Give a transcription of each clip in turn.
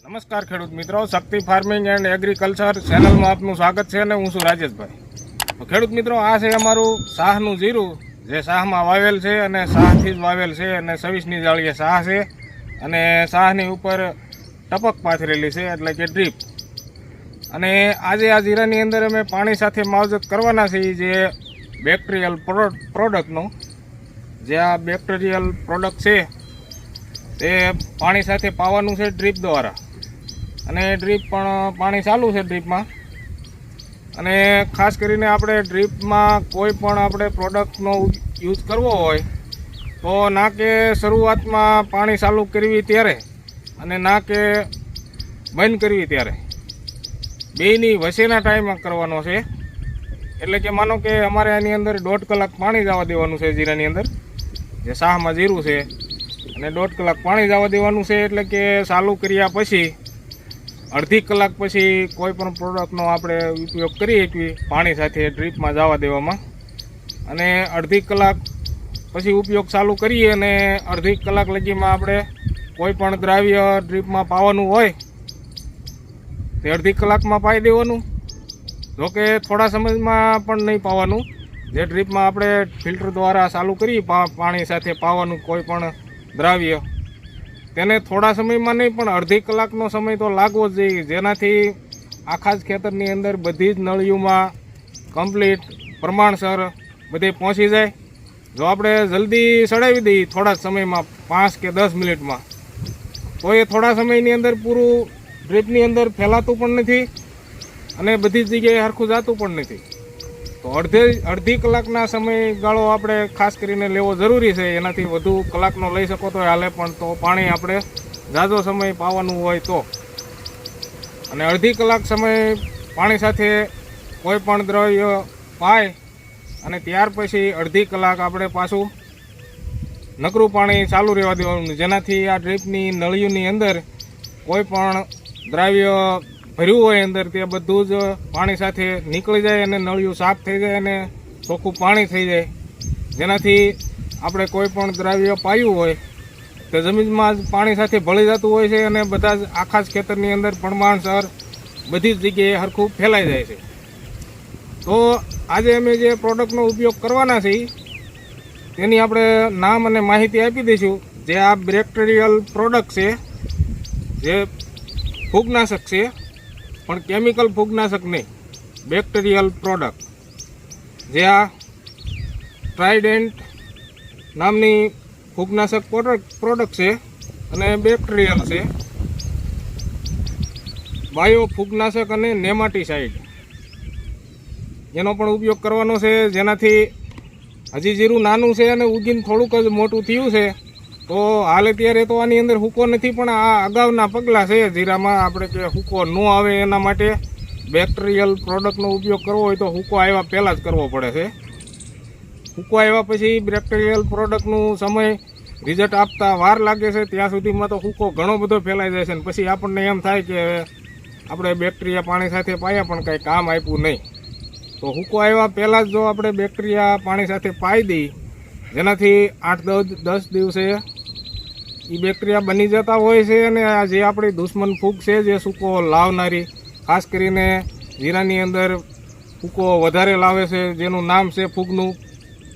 નમસ્કાર ખેડૂત મિત્રો, શક્તિ ફાર્મિંગ એન્ડ એગ્રીકલ્ચર ચેનલમાં આપનું સ્વાગત છે અને હું છું રાજેશભાઈ. ખેડૂત મિત્રો, આ છે અમારું શાહનું જીરું, જે શાહમાં વાવેલ છે અને શાહથી જ વાવેલ છે અને સવીસની જાળીએ શાહ છે અને શાહની ઉપર ટપક પાથરેલી છે, એટલે કે ડ્રીપ. અને આજે આ જીરાની અંદર અમે પાણી સાથે માવજત કરવાના છીએ જે બેક્ટેરિયલ પ્રોડક્ટનું જે આ બેક્ટેરિયલ પ્રોડક્ટ છે, તે પાણી સાથે પાવાનું છે ડ્રીપ દ્વારા. અને ડ્રીપ પણ પાણી ચાલુ છે ડ્રીપમાં અને ખાસ કરીને આપણે ડ્રીપમાં કોઈ પણ આપણે પ્રોડક્ટનો યુઝ કરવો હોય, તો ના કે શરૂઆતમાં પાણી ચાલુ કરવી ત્યારે અને ના કે બંધ કરવી ત્યારે. બેની વચ્ચેના ટાઈમમાં કરવાનો છે. એટલે કે માનો કે અમારે આની અંદર દોઢ કલાક પાણી જવા દેવાનું છે જીરાની અંદર, જે શાહમાં જીરું છે. અને દોઢ કલાક પાણી જવા દેવાનું છે એટલે કે ચાલુ કર્યા પછી અડધી કલાક પછી કોઈ પણ પ્રોડક્ટનો આપણે ઉપયોગ કરી શકીએ પાણી સાથે ડ્રીપમાં જવા દેવામાં. અને અડધી કલાક પછી ઉપયોગ ચાલુ કરીએ અને અડધી કલાક લગીમાં આપણે કોઈ પણ દ્રાવ્ય ડ્રીપમાં પાવાનું હોય, તે અડધી કલાકમાં પાઈ દેવાનું. જોકે થોડા સમયમાં પણ નહીં પાવાનું. જે ડ્રીપમાં આપણે ફિલ્ટર દ્વારા ચાલુ કરીએ પાણી સાથે પાવાનું કોઈ પણ દ્રાવ્ય તેને થોડા સમયમાં નહીં, પણ અડધી કલાકનો સમય તો લાગવો જ જોઈએ. જેનાથી આખા જ ખેતરની અંદર બધી જ નળીઓમાં કમ્પ્લીટ પ્રમાણસર બધે પહોંચી જાય. જો આપણે જલ્દી સડાવી દઈએ થોડા સમયમાં, પાંચ કે દસ મિનિટમાં, તો એ થોડા સમયની અંદર પૂરું ડ્રીપની અંદર ફેલાતું પણ નથી અને બધી જગ્યાએ સરખું જાતું પણ નથી. તો અડધી અડધી કલાકના સમયગાળો આપણે ખાસ કરીને લેવો જરૂરી છે. એનાથી વધુ કલાકનો લઈ શકો તો હાલે, પણ તો પાણી આપણે ઝાઝો સમય પાવાનું હોય તો. અને અડધી કલાક સમય પાણી સાથે કોઈ પણ દ્રવ્ય પાય અને ત્યાર પછી અડધી કલાક આપણે પાછું નકરું પાણી ચાલુ રહેવા દેવાનું. જેનાથી આ ડ્રીપની નળીઓની અંદર કોઈ પણ દ્રાવ્ય ભર્યું હોય અંદર તે બધું જ પાણી સાથે નીકળી જાય અને નળિયું સાફ થઈ જાય અને ચોખ્ખું પાણી થઈ જાય. જેનાથી આપણે કોઈ પણ દ્રાવ્ય પાયું હોય, તો જમીનમાં જ પાણી સાથે ભળી જતું હોય છે અને બધા જ આખા જ ખેતરની અંદર પ્રમાણસર બધી જ જગ્યાએ સરખું ફેલાઈ જાય છે. તો આજે અમે જે પ્રોડક્ટનો ઉપયોગ કરવાના છીએ, તેની આપણે નામ અને માહિતી આપી દઈશું. જે આ બેક્ટેરિયલ પ્રોડક્ટ છે, જે ફૂગનાશક છે પણ કેમિકલ ફૂગનાશક નહીં. બેક્ટેરિયલ પ્રોડક્ટ જે આ ટ્રાઇડેન્ટ નામની ફૂગનાશક પ્રોડક્ટ પ્રોડક્ટ છે અને બેક્ટેરિયલ છે. બાયો ફૂગનાશક અને નેમાટીસાઇડ એનો પણ ઉપયોગ કરવાનો છે, જેનાથી હજી જીરું નાનું છે અને ઉગીને થોડુંક જ મોટું થયું છે. તો હાલ અત્યારે તો આની અંદર હુકો નથી, પણ આ અગાઉના પગલાં છે, જીરામાં આપણે કે હુકો ન આવે એના માટે બેક્ટેરિયલ પ્રોડક્ટનો ઉપયોગ કરવો હોય તો હુકો આવ્યા પહેલાં જ કરવો પડે છે. હુકો આવ્યા પછી બેક્ટેરિયલ પ્રોડક્ટનું સમય રિઝલ્ટ આપતા વાર લાગે છે, ત્યાં સુધીમાં તો હુકો ઘણો બધો ફેલાઈ જાય છે ને પછી આપણને એમ થાય કે આપણે બેક્ટેરિયા પાણી સાથે પાયા પણ કંઈ કામ આપ્યું નહીં. તો હુકો આવ્યા પહેલાં જ જો આપણે બેક્ટેરિયા પાણી સાથે પાઈ દઈએ જેનાથી આઠ દસ દસ દિવસે એ બેક્ટેરિયા બની જતા હોય છે અને આ જે આપણી દુશ્મન ફૂગ છે, જે સૂકો લાવનારી, ખાસ કરીને જીરાની અંદર ફૂકો વધારે લાવે છે, જેનું નામ છે ફૂગનું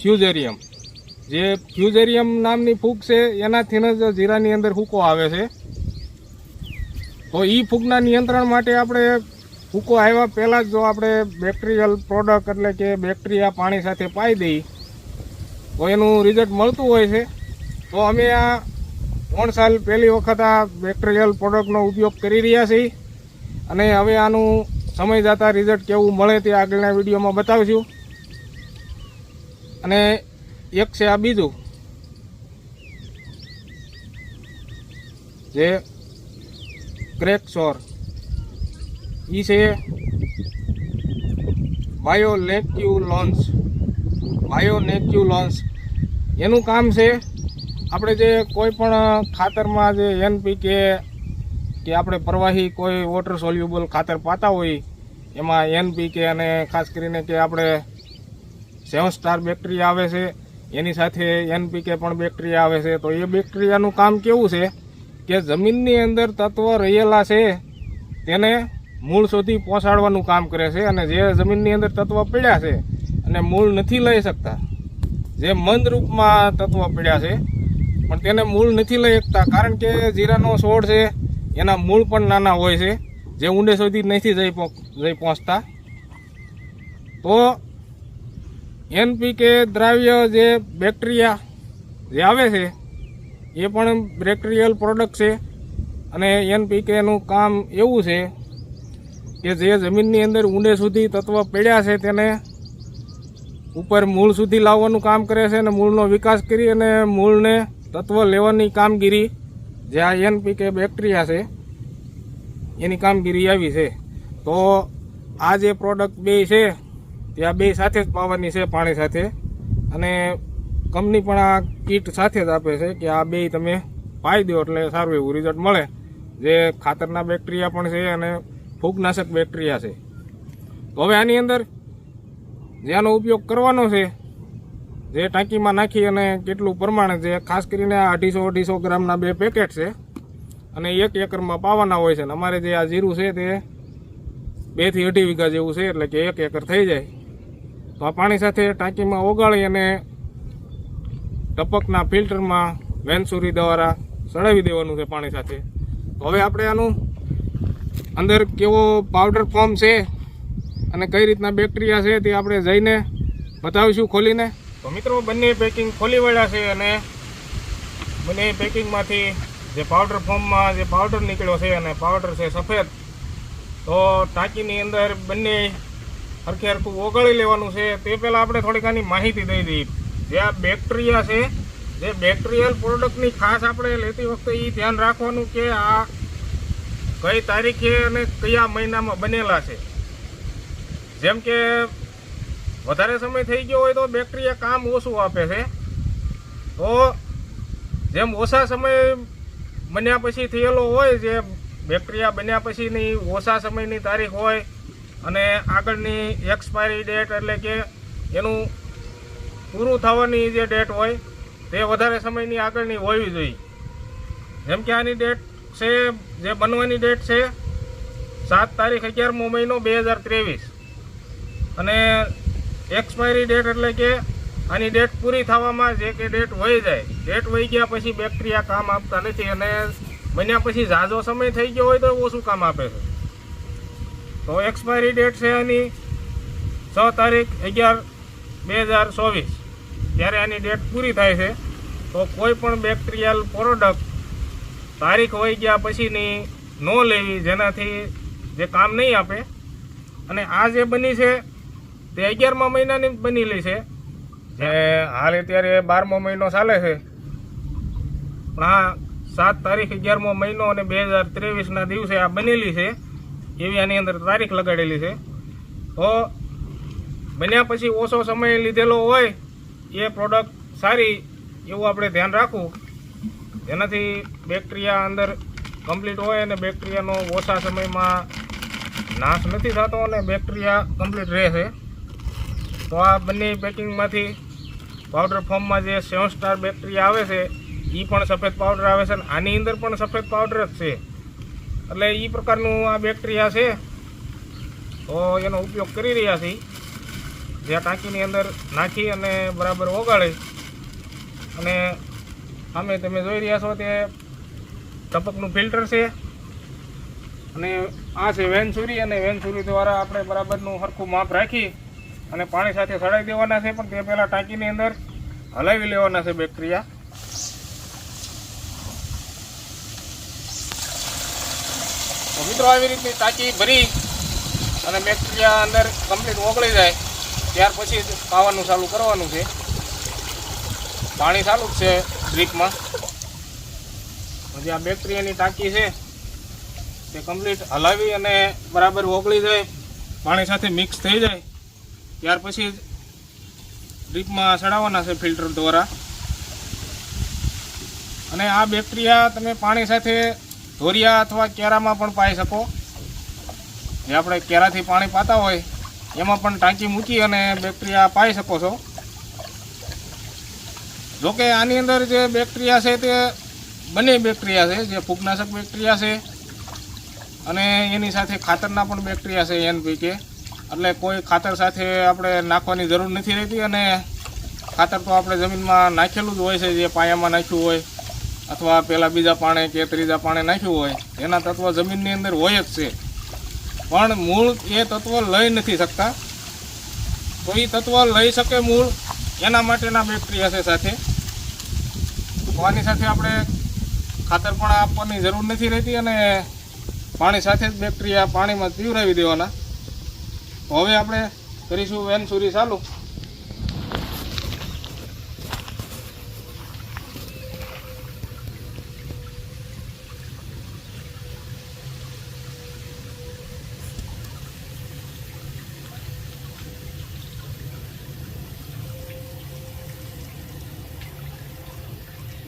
ફ્યુઝેરિયમ. જે ફ્યુઝેરિયમ નામની ફૂગ છે એનાથી જ જીરાની અંદર ફૂકો આવે છે. તો એ ફૂગના નિયંત્રણ માટે આપણે ફૂકો આવ્યા પહેલાં જ જો આપણે બેક્ટેરિયલ પ્રોડક્ટ એટલે કે બેક્ટેરિયા પાણી સાથે પાઈ દઈએ તો એનું રિઝલ્ટ મળતું હોય છે. તો અમે આ ત્રણ સાલ પહેલી વખત આ બેક્ટેરિયલ પ્રોડક્ટનો ઉપયોગ કરી રહ્યા છીએ. અને હવે આનું સમય જતાં રિઝલ્ટ કેવું મળે તે આગળના વિડીયોમાં બતાવીશું. અને એક છે આ બીજું. જે ક્રેક સોર એ છે બાયોલેક્યુ લોન્સ બાયોનેક્યુ લોન્સ એનું કામ છે આપણે જે કોઈ પણ ખાતરમાં જે એનપીકે કે આપણે પ્રવાહી કોઈ વોટર સોલ્યુબલ ખાતર પાતા હોય, એમાં એનપીકે અને ખાસ કરીને કે આપણે સેવન સ્ટાર બેક્ટેરિયા આવે છે, એની સાથે એનપીકે પણ બેક્ટેરિયા આવે છે, તો એ બેક્ટેરિયાનું કામ કેવું છે કે જમીનની અંદર તત્વ રહેલા છે, તેને મૂળ સુધી પહોંચાડવાનું કામ કરે છે અને જે જમીનની અંદર તત્વ પડ્યા છે અને મૂળ નથી લઈ શકતા, જે મંદ રૂપમાં તત્વ પડ્યા છે પણ તેને મૂળ નથી લઈ શકતા કારણ કે જીરાનો છોડ છે, એના મૂળ પણ નાના હોય છે, જે ઊંડે સુધી નથી જઈ જઈ પહોંચતા. તો એનપીકે દ્રાવ્ય જે બેક્ટેરિયા જે આવે છે, એ પણ બેક્ટેરિયલ પ્રોડક્ટ છે, અને એનપીકેનું કામ એવું છે કે જે જમીનની અંદર ઊંડે સુધી તત્વ પડ્યા છે, તેને ઉપર મૂળ સુધી લાવવાનું કામ કરે છે અને મૂળનો વિકાસ કરી અને મૂળને તત્વ લેવાની કામગીરી જે આ એનપીકે બેક્ટેરિયા છે, એની કામગીરી આવી છે. તો આ જે પ્રોડક્ટ બે છે તે આ બે સાથે જ પાવાની છે પાણી સાથે. અને કંપની પણ આ કીટ સાથે જ આપે છે કે આ બે તમે પાઈ દો એટલે સારું એવું રિઝલ્ટ મળે. જે ખાતરના બેક્ટેરિયા પણ છે અને ફૂગનાશક બેક્ટેરિયા છે. તો હવે આની અંદર, જેનો ઉપયોગ કરવાનો છે જે ટાંકીમાં નાખી અને કેટલું પ્રમાણે છે, ખાસ કરીને આ અઢીસો અઢીસો ગ્રામના બે પેકેટ છે. અને એક એકરમાં પાવાના હોય છે અને અમારે જે આ જીરું છે તે બેથી અઢી વીઘા જેવું છે, એટલે કે એક એકર થઈ જાય. તો આ પાણી સાથે ટાંકીમાં ઓગાળી અને ટપકના ફિલ્ટરમાં વેનસુરી દ્વારા સળાવી દેવાનું છે પાણી સાથે. તો હવે આપણે આનું અંદર કેવો પાવડર ફોર્મ છે અને કઈ રીતના બેક્ટેરિયા છે તે આપણે જઈને બતાવીશું ખોલીને. તો મિત્રો, બંને પેકિંગ ખોલી વળ્યા છે અને બંને પેકિંગમાંથી જે પાવડર ફોર્મમાં જે પાવડર નીકળ્યો છે અને પાવડર છે સફેદ, તો ટાંકીની અંદર બંને હરખે હરખું ઓગાળી લેવાનું છે. તે પહેલાં આપણે થોડીક આની માહિતી દઈ દઈએ. જે આ બેક્ટેરિયા છે, જે બેક્ટેરિયલ પ્રોડક્ટની ખાસ આપણે લેતી વખતે એ ધ્યાન રાખવાનું કે આ કઈ તારીખે અને કયા મહિનામાં બનેલા છે. જેમ કે વધારે સમય થઈ ગયો હોય તો બેક્ટેરિયા કામ ઓછું આપે છે. તો જેમ ઓછા સમય બન્યા પછી થયેલો હોય, જે બેક્ટેરિયા બન્યા પછીની ઓછા સમયની તારીખ હોય અને આગળની એક્સપાયરી ડેટ એટલે કે એનું પૂરું થવાની જે ડેટ હોય, તે વધારે સમયની આગળની હોવી જોઈએ. જેમ કે આની ડેટ છે, જે બનવાની ડેટ છે, સાત તારીખ અગિયારમો મહિનો બે હજાર ત્રેવીસ. અને એક્સપાયરી ડેટ એટલે કે આની ડેટ પૂરી થવામાં જે કે ડેટ વહી જાય. ડેટ વહી ગયા પછી બેક્ટેરિયા કામ આપતા નથી અને બન્યા પછી ઝાઝો સમય થઈ ગયો હોય તો ઓછું કામ આપે છે? તો એક્સપાયરી ડેટ છે આની છ તારીખ અગિયાર બે હજાર ચોવીસ. ત્યારે આની ડેટ પૂરી થાય છે. તો કોઈ પણ બેક્ટેરિયલ પ્રોડક્ટ તારીખ વહી ગયા પછીની ન લેવી જેનાથી જે કામ નહીં આપે. અને આ જે બની છે તે અગિયારમા મહિનાની બનેલી છે. જે હાલ અત્યારે બારમો મહિનો ચાલે છે. પણ આ સાત તારીખ અગિયારમો મહિનો અને બે હજાર ત્રેવીસના દિવસે આ બનેલી છે. એવી આની અંદર તારીખ લગાડેલી છે. તો બન્યા પછી ઓછો સમય લીધેલો હોય એ પ્રોડક્ટ સારી એવું આપણે ધ્યાન રાખવું. જેનાથી બેક્ટેરિયા અંદર કમ્પ્લીટ હોય અને બેક્ટેરિયાનો ઓછા સમયમાં નાશ નથી થતો અને બેક્ટેરિયા કમ્પ્લીટ રહે છે. તો આ બંને પેકિંગમાંથી પાવડર ફોર્મમાં જે સેવન સ્ટાર બેક્ટેરિયા આવે છે એ પણ સફેદ પાવડર આવે છે અને આની અંદર પણ સફેદ પાવડર જ છે. એટલે એ પ્રકારનું આ બેક્ટેરિયા છે. તો એનો ઉપયોગ કરી રહ્યા છીએ. જે ટાંકીની અંદર નાખી અને બરાબર ઓગાળે. અને અમે તમે જોઈ રહ્યા છો તે ટપકનું ફિલ્ટર છે. અને આ છે વેનસુરી અને વેનસુરી દ્વારા આપણે બરાબરનું સરખું માપ રાખી અને પાણી સાથે સડાઈ દેવાના છે, પણ તે પહેલાં ટાંકીની અંદર હલાવી લેવાના છે બેક્ટેરિયા. મિત્રો, આવી રીતની ટાંકી ભરી અને બેક્ટેરિયા અંદર કમ્પ્લીટ ઓગળી જાય, ત્યાર પછી પાવાનું ચાલુ કરવાનું છે. પાણી ચાલુ જ છે ડ્રીપમાં. હજી આ બેક્ટેરિયાની ટાંકી છે, તે કમ્પ્લીટ હલાવી અને બરાબર ઓગળી જાય, પાણી સાથે મિક્સ થઈ જાય. ત્યાર પછી ડ્રીપમાં ચડાવવાના છે ફિલ્ટર દ્વારા. અને આ બેક્ટેરિયા તમે પાણી સાથે ધોરિયા અથવા કેરામાં પણ પાઈ શકો. જે આપણે કેરાથી પાણી પાતા હોય, એમાં પણ ટાંકી મૂકી અને બેક્ટેરિયા પાઈ શકો છો. જોકે આની અંદર જે બેક્ટેરિયા છે તે બંને બેક્ટેરિયા છે, જે ફૂગનાશક બેક્ટેરિયા છે અને એની સાથે ખાતરના પણ બેક્ટેરિયા છે એનપીકે એટલે કોઈ ખાતર સાથે આપણે નાખવાની જરૂર નથી રહેતી અને ખાતર તો આપણે જમીનમાં નાખેલું જ હોય છે, જે પાયામાં નાખ્યું હોય, અથવા પહેલાં બીજા પાણે કે ત્રીજા પાણે નાખ્યું હોય, એના તત્વ જમીનની અંદર હોય જ છે. પણ મૂળ એ તત્વ લઈ નથી શકતા. તો એ તત્વ લઈ શકે મૂળ, એના માટેના બેક્ટેરિયા છે સાથે. તો આની સાથે આપણે ખાતર પણ આપવાની જરૂર નથી રહેતી અને પાણી સાથે જ બેક્ટેરિયા પાણીમાં પીવરાવી દેવાના. હવે આપણે કરીશું વેન સુરી ચાલુ.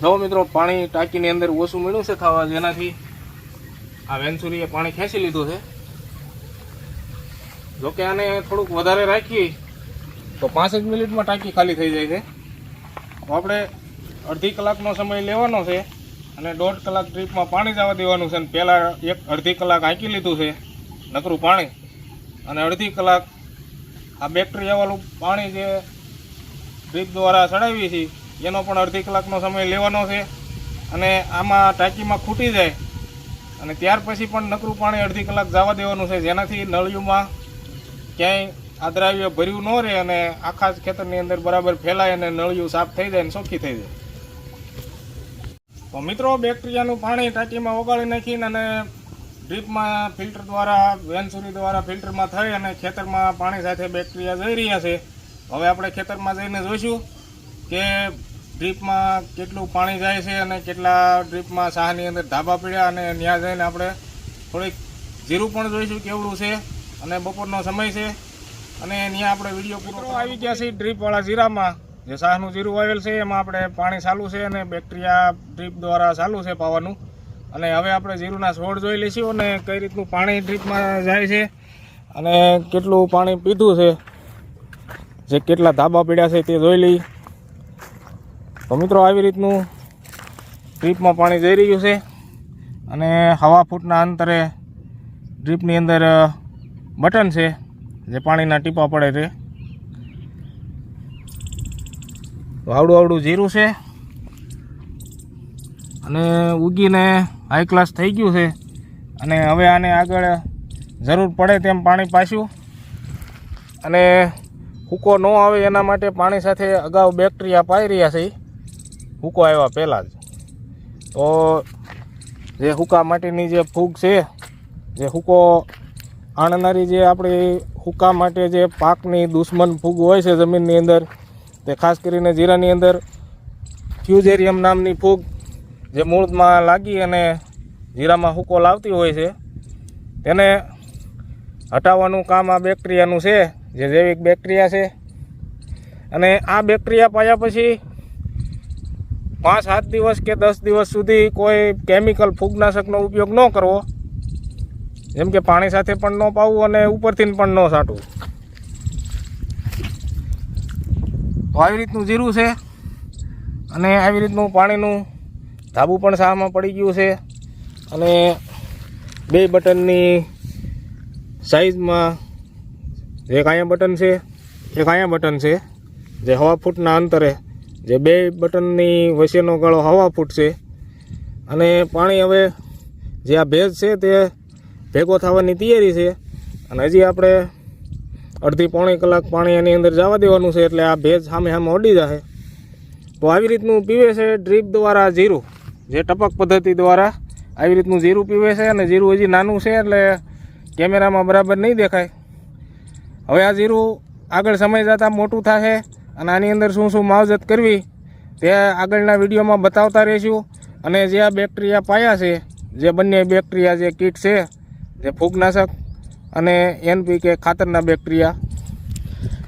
જો મિત્રો, પાણી ટાંકીની અંદર ઓછું મળ્યું છે ખાવા જેનાથી આ વેનસુરીએ પાણી ખેંચી લીધું છે. જો કે આને થોડુંક વધારે રાખીએ, તો પાંચ મિનિટમાં ટાંકી ખાલી થઈ જાય છે. આપણે અડધી કલાકનો સમય લેવાનો છે અને દોઢ કલાક ટ્રીપમાં પાણી જવા દેવાનું છે અને પહેલાં એક અડધી કલાક આંકી લીધું છે, નકરું પાણી. અને અડધી કલાક આ બેક્ટેરિયાવાળું પાણી જે ડ્રીપ દ્વારા ચડાવીએ છીએ, એનો પણ અડધી કલાકનો સમય લેવાનો છે અને આમાં ટાંકીમાં ખૂટી જાય. અને ત્યાર પછી પણ નકરું પાણી અડધી કલાક જવા દેવાનું છે. જેનાથી નળિયુંમાં ક્યાંય આ દ્રાવ્ય ભર્યું ન રહે અને આખા ખેતરની અંદર બરાબર ફેલાય અને નળિયું સાફ થઈ જાય અને ચોખ્ખી થઈ જાય. તો મિત્રો, બેક્ટેરિયાનું પાણી ટાંકીમાં ઓગાળી નાખીને અને ડ્રીપમાં ફિલ્ટર દ્વારા, વેનસુરી દ્વારા ફિલ્ટરમાં થઈ અને ખેતરમાં પાણી સાથે બેક્ટેરિયા જઈ રહ્યા છે. હવે આપણે ખેતરમાં જઈને જોઈશું કે ડ્રીપમાં કેટલું પાણી જાય છે અને કેટલા ડ્રીપમાં સાહની અંદર ધાબા પીડ્યા અને ત્યાં જઈને આપણે થોડીક જીરું પણ જોઈશું, કેવડું છે. અને બપોરનો સમય છે. અને ત્યાં આપણે વીડિયો પૂરો આવી ગયા છે ડ્રીપવાળા જીરામાં જે શાહનું જીરું વાવેલ છે, એમાં આપણે પાણી ચાલુ છે અને બેક્ટેરિયા ડ્રીપ દ્વારા ચાલુ છે પાવાનું. અને હવે આપણે જીરુંના છોડ જોઈ લઈશું અને કઈ રીતનું પાણી ડ્રીપમાં જાય છે અને કેટલું પાણી પીધું છે. જે કેટલા ધાબા પીડ્યા છે તે જોઈ લઈ. તો મિત્રો આવી રીતનું ડ્રીપમાં પાણી જઈ રહ્યું છે. અને હવા ફૂટના અંતરે ડ્રીપની અંદર બટન છે, જે પાણીના ટીપા પડે તો આવડું આવડું જીરું છે. અને ઉગીને હાઈ ક્લાસ થઈ ગયું છે. અને હવે આને આગળ જરૂર પડે તેમ પાણી પાછું. અને હુકો ન આવે એના માટે પાણી સાથે અગાઉ બેક્ટેરિયા પાઈ રહ્યા છે. હુકો આવ્યા પહેલાં જ. તો જે હુકા માટેની જે ફૂગ છે, જે હુકો આણનારી જે આપણી હુકા માટે જે પાકની દુશ્મન ફૂગ હોય છે જમીનની અંદર, તે ખાસ કરીને જીરાની અંદર ફ્યુઝેરિયમ નામની ફૂગ જે મૂળમાં લાગી અને જીરામાં હુકો લાવતી હોય છે, તેને હટાવવાનું કામ આ બેક્ટેરિયાનું છે, જે જૈવિક બેક્ટેરિયા છે. અને આ બેક્ટેરિયા પાયા પછી પાંચ સાત દિવસ કે દસ દિવસ સુધી કોઈ કેમિકલ ફૂગનાશકનો ઉપયોગ ન કરવો. જેમ કે પાણી સાથે પણ ન પાવું અને ઉપરથી પણ ન સાટવું તો આવી રીતનું જીરું છે. અને આવી રીતનું પાણીનું ધાબુ પણ શાહમાં પડી ગયું છે. અને બે બટનની સાઈઝમાં એક અહીંયા બટન છે, એક અહીંયા બટન છે. જે હવા ફૂટના અંતરે જે બે બટનની વચ્ચેનો ગાળો હવા ફૂટ છે અને પાણી હવે જે આ ભેજ છે તે ભેગો થવાની તૈયારી છે. અને હજી આપણે અડધી પોણી કલાક પાણી એની અંદર જવા દેવાનું છે એટલે આ ભેજ સામે સામે ઓડી જશે તો આવી રીતનું પીવે છે ડ્રીપ દ્વારા જીરું. જે ટપક પદ્ધતિ દ્વારા આવી રીતનું જીરું પીવે છે અને જીરું હજી નાનું છે એટલે કેમેરામાં બરાબર નહીં દેખાય. હવે આ જીરું આગળ સમય જતાં મોટું થશે અને આની અંદર શું શું માવજત કરવી તે આગળના વિડીયોમાં બતાવતા રહીશું. અને જે આ બેક્ટેરિયા પાયા છે, જે બંને બેક્ટેરિયા જે કીટ છે જે ફૂગનાશક અને એનપીકે ખાતરના બેક્ટેરિયા.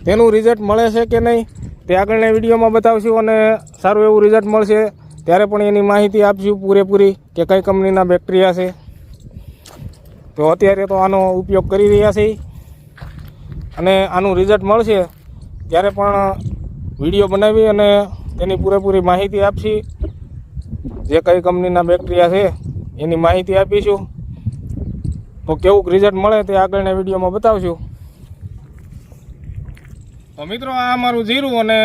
તેનું રિઝલ્ટ મળે છે કે નહીં તે આગળના વિડીયોમાં બતાવશું અને સારું એવું રિઝલ્ટ મળશે ત્યારે પણ એની માહિતી આપશું પૂરેપૂરી કે કઈ કંપનીના બેક્ટેરિયા છે. તો અત્યારે તો આનો ઉપયોગ કરી રહ્યા છીએ અને આનું રિઝલ્ટ મળશે ત્યારે પણ વીડિયો બનાવી અને તેની પૂરેપૂરી માહિતી આપશી. જે કઈ કંપનીના બેક્ટેરિયા છે એની માહિતી આપીશું. તો કેવું રિઝલ્ટ મળે તે આગળના વિડીયોમાં બતાવશું તો મિત્રો આ અમારું જીરું અને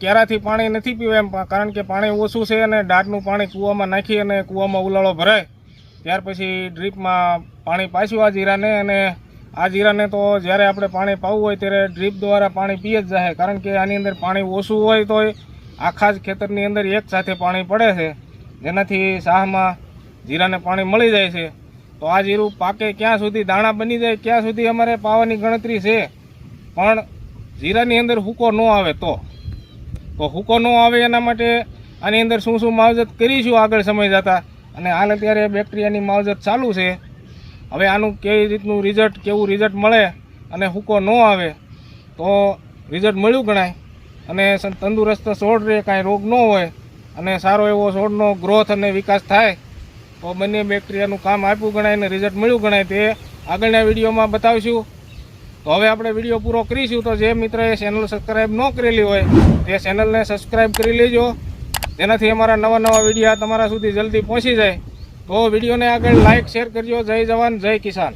ક્યારાથી પાણી નથી પીવું એમ કારણ કે પાણી ઓછું છે અને દાંતનું પાણી કૂવામાં નાખી અને કૂવામાં ઉલાળો ભરાય. ત્યાર પછી ડ્રીપમાં પાણી પાછું આ જીરાને અને આ જીરાને તો જ્યારે આપણે પાણી પાવું હોય ત્યારે ડ્રીપ દ્વારા પાણી પીએ જ જાય કારણ કે આની અંદર પાણી ઓછું હોય તો આખા જ ખેતરની અંદર એક સાથે પાણી પડે છે. જેનાથી શાહમાં જીરાને પાણી મળી જાય છે. તો આ જીરું પાકે ક્યાં સુધી દાણા બની જાય, ક્યાં સુધી અમારે પાવાની ગણતરી છે? પણ જીરાની અંદર હુકો ન આવે તો. તો હુકો ન આવે એના માટે આની અંદર શું શું માવજત કરીશું આગળ સમય જતા? અને હાલ અત્યારે બેક્ટેરિયાની માવજત ચાલુ છે. હવે આનું કેવી રીતનું રિઝલ્ટ કેવું રિઝલ્ટ મળે અને હુકો ન આવે તો રિઝલ્ટ મળ્યું ગણાય. અને તંદુરસ્ત છોડ રહે કાંઈ રોગ ન હોય અને સારો એવો છોડનો ગ્રોથ અને વિકાસ થાય. બંને બેક્ટેરિયાનું કામ આપ્યું ગણાય ને રિઝલ્ટ મળ્યું ગણાય તે આગળના વિડીયોમાં બતાવીશું. તો હવે આપણે વીડિયો પૂરો કરીશું. તો જે મિત્રએ ચેનલ સબસ્ક્રાઈબ ન કરેલી હોય તે ચેનલને સબસ્ક્રાઈબ કરી લેજો. જેનાથી અમારા નવા નવા વિડીયા તમારા સુધી જલ્દી પહોંચી જાય. તો વિડીયોને આગળ લાઇક શેર કરજો. જય જવાન, જય કિસાન.